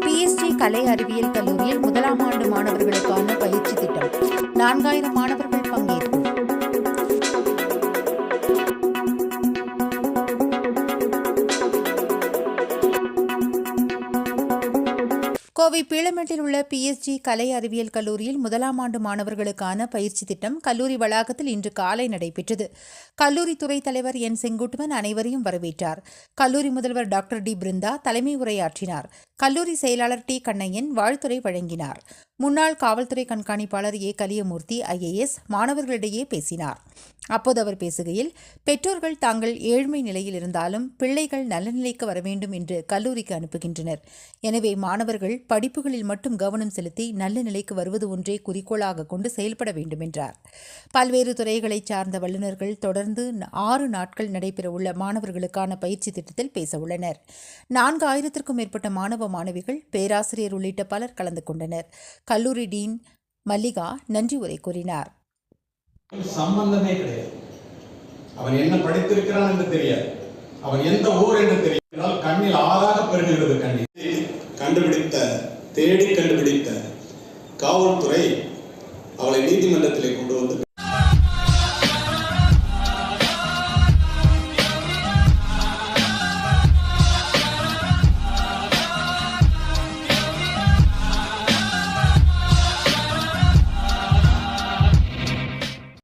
BST கலை அறிவியல் கல்லூரியில் முதலாம் ஆண்டு மாணவர்களுக்கான பயிற்சி திட்டம். நான்காயிரம் மாணவர்கள் பங்கேற்பு. கோவை பீளமேட்டில் உள்ள பிஎஸ்ஜி கலை அறிவியல் கல்லூரியில் முதலாம் ஆண்டு மாணவர்களுக்கான பயிற்சி திட்டம் கல்லூரி வளாகத்தில் இன்று காலை நடைபெற்றது. கல்லூரி துறை தலைவர் என் செங்குட்டுவன் அனைவரையும் வரவேற்றார். கல்லூரி முதல்வர் டாக்டர் டி பிருந்தா தலைமை உரையாற்றினார். கல்லூரி செயலாளர் டி கண்ணையன் வாழ்த்துரை வழங்கினார். முன்னாள் காவல்துறை கண்காணிப்பாளர் ஏ. கலியமூர்த்தி ஐஏஎஸ் மாணவர்களிடையே பேசினார். அப்போது அவர் பேசுகையில் பெற்றோர்கள் தாங்கள் ஏழ்மை நிலையில் இருந்தாலும் பிள்ளைகள் நல்ல நிலைக்கு வர வேண்டும் என்று கல்லூரிக்கு அனுப்புகின்றனர். எனவே மாணவர்கள் படிப்புகளில் மட்டும் கவனம் செலுத்தி நல்ல நிலைக்கு வருவது ஒன்றே குறிக்கோளாக கொண்டு செயல்பட வேண்டும் என்றார். பல்வேறு துறைகளைச் சார்ந்த வல்லுநர்கள் தொடர்ந்து ஆறு நாட்கள் நடைபெறவுள்ள மாணவர்களுக்கான பயிற்சி திட்டத்தில் பேசவுள்ளனர் நான்கு ஆயிரத்திற்கும் மேற்பட்ட மாணவ மாணவிகள் பேராசிரியர் உள்ளிட்ட பலர் கலந்து கொண்டனர். கல்லூரி டீன் மல்லிகா நன்றி உரை கூறினார். சம்பந்தமே கிடையாது. அவன் என்ன படித்திருக்கிறான் என்று தெரியாது. அவன் எந்த ஊர் என்று தெரியாது கண்ணில் ஆறாக பெருகிறது கண்ணீர். கண்டுபிடித்த தேடி கண்டுபிடித்த காவல்துறை அவளை நீதிமன்றத்திலே கொண்டு வந்து